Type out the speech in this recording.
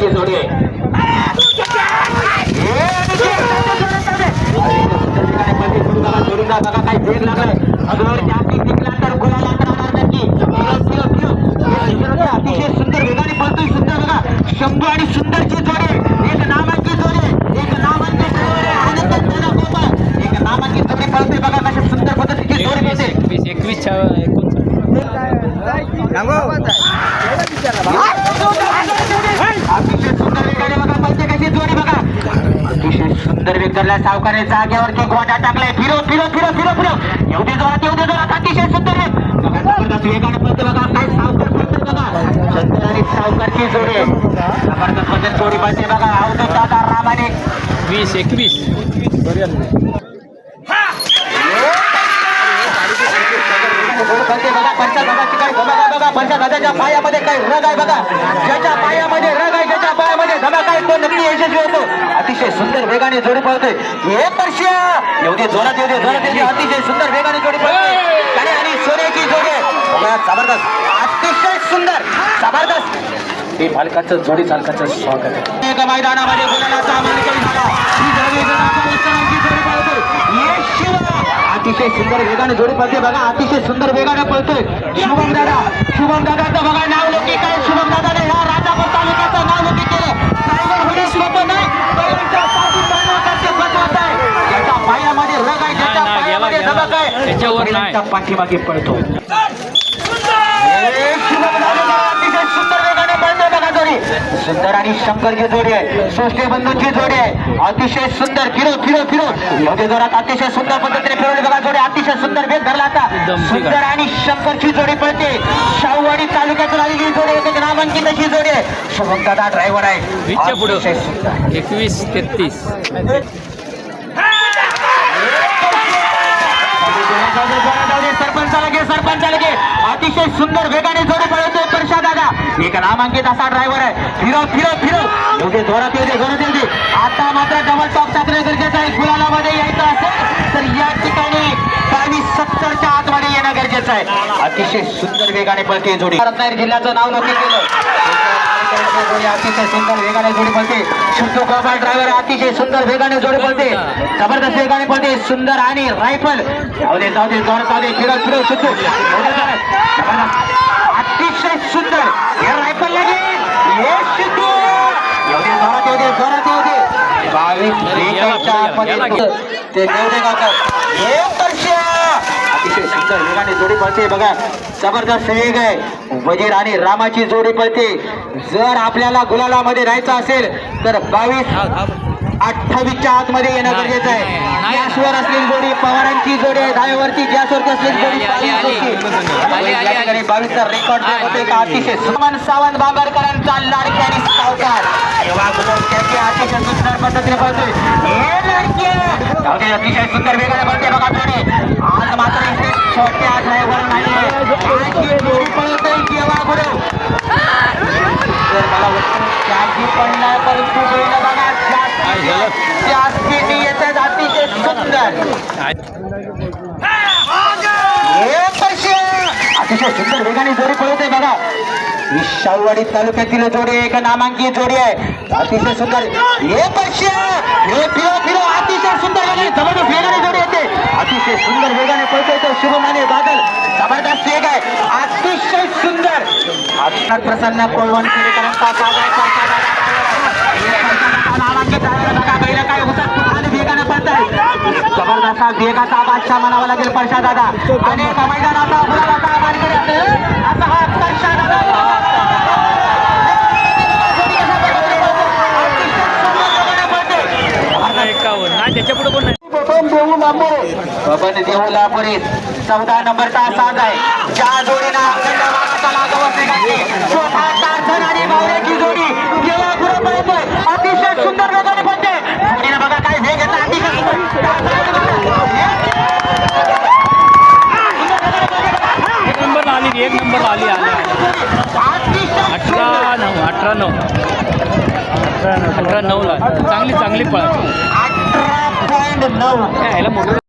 Chesoré. सुंदर वेगाला सावकारे जागेवरती गोटा टाकलाय. फिरो फिरो फिरो फिरो फिरो एवढे जोरात एवढे जोरात. अतिशय सुंदर जबरदस्त वेगाने बघा. काय सावकार पळते बघा. सुंदर आणि सावकारची जोडी. आहे. जबरदस्त पद्धत जोडी पळते बघा. अवधूत दादा रामाने. वीस एकवीस. बघा. ज्याच्या पायामध्ये काय रग आहे बघा. ज्याच्या पायामध्ये रग आहे ज्याच्या पायामध्ये धमाक आहे तो नक्की यशस्वी होतो? अतिशय सुंदर वेगाने जोडी पळते हे पर्शिया! एवढे जोरात एवढे जोरात एवढे अतिशय सुंदर वेगाने जोडी पळते आणि सोन्याची जोडी आहे. जबरदस्त. अतिशय सुंदर. जबरदस्त. हे मालकाचं जोडी चालकाचं स्वागत आहे. एका मैदानामध्ये गुलालाचा झाला ही जोडी जर आपण जोडी अतिशय सुंदर वेगाने जोडी पळते. बघा अतिशय सुंदर वेगाने पळतोय. शुभम दादा शुभम दादाचं बघा नाव लौकिक आहे. शुभम दादाने ह्या राजापूर तालुक्याचं नाव लौकिक केलं टायगर होणे सोपं नाही ज्याच्या पायामध्ये रग आहे नाही, पायामध्ये धमक आहे. त्याच्यावर पाठीमागे पळतो हे शुभम दादाला अतिशय सुंदर वेगाने पळतोय बघा जोडी सुंदर आणि शंकरची जोडी आहे. सृष्टी बंधूंची जोडी आहे. अतिशय सुंदर. फिरो फिरो फिरो योग्य जोरात अतिशय सुंदर पद्धतीने फिरवली. बघा जोडी अतिशय सुंदर. वेग धरला आता. सुंदर. आणि शंकरची जोडी पळते. शाहूवाडी तालुक्यातून आलेली जोडी आहे त्याची नामांकित अशी जोडी आहे. शुभम दादा ड्रायव्हर आहे अतिशय सुंदर. एकवीस तेहतीस सरपंचाला घे सरपंचाला घे. अतिशय सुंदर. वेगाने जोडी पळवतोय. एक नामांकित असा ड्रायव्हर आहे. फिरव फिरव फिरव. एवढे जोरात येऊ दे जोरात येऊ दे. आता मात्र डबल टॉप टाकणे गरजेचं आहे. गुलालामध्ये यायचं असेल तर या ठिकाणी बावीस सत्तरच्या आतमध्ये येणं गरजेचं आहे. अतिशय सुंदर वेगाने पळते जोडी. रत्नागिरी जिल्ह्याचं नाव नक्की केलं. अतिशय सुंदर वेगाने जोडी पळते शुद्धू गोपाळ ड्रायव्हर अतिशय सुंदर वेगाने जोडी पळते जबरदस्त वेगाने पळते सुंदर आणि रायफल जाऊ दे जाऊ दे जोर जाऊ दे. फिरत फिरत शुद्ध अतिशय सुंदर हे रायफल लागेल हे शुद्धू एवढे जोरात येऊ दे जोरात येऊ दे बावीस ते देवडे गावकर हे अतिशय सुंदर वेगाने जोडी पळते. बघा जबरदस्त वेग आहे. वजीर आणि रामाची जोडी पळते. जर आपल्याला गुलालामध्ये राहायचं असेल तर बावीस अठ्ठावीसच्या आतमध्ये येणं गरजेचं आहे. गॅसवर असलेली जोडी पवारांची जोडी आहे. दहावरती गॅसवरती असलेली जोडी. बावीसचा रेकॉर्ड होते का. अतिशय सुमन सावंत बांगरकरांचा लाडकी आणि सावकार. अतिशय सुंदर पद्धतीने पळतोय. अतिशय सुंदर वेगाने बघा जोडी आज मात्र इथे छोट्या ड्रायव्हर नाही जोडी पळतोय केव्हा गुरु तर मला वाटतं पडणार परंतु बघा. अतिशय सुंदर. हे पैसे! अतिशय सुंदर वेगाने जोडी पळवते बघा. शाहूवाडी तालुक्यातील जोडी आहे, एक नामांकित जोडी आहे. अतिशय सुंदर. हे पैसे! हे फिरो फिरो अतिशय सुंदर वेगाने जबरदस्त वेगाने जोडी येते. अतिशय सुंदर वेगाने पळतोय तो शुभम आणि बादल. जबरदस्त वेग आहे. अतिशय सुंदर. आता प्रसन्न कोळवण केलेकरांचा वेगाचा बादशाह म्हणावा लागेल परशा दादा अनेक मैदानाचा गुलाबाचा मानकरी असेल असा हा परशा दादा देऊ लांबोरे बबन देऊ लांबोरे चौदा नंबरचा साज आहे. ज्या जोडीनं आली एक नंबर आली आली. अठरा नऊ अठरा नऊ. अठरा नऊ अठरा नऊला चांगली चांगली पळा ह्याला मोठं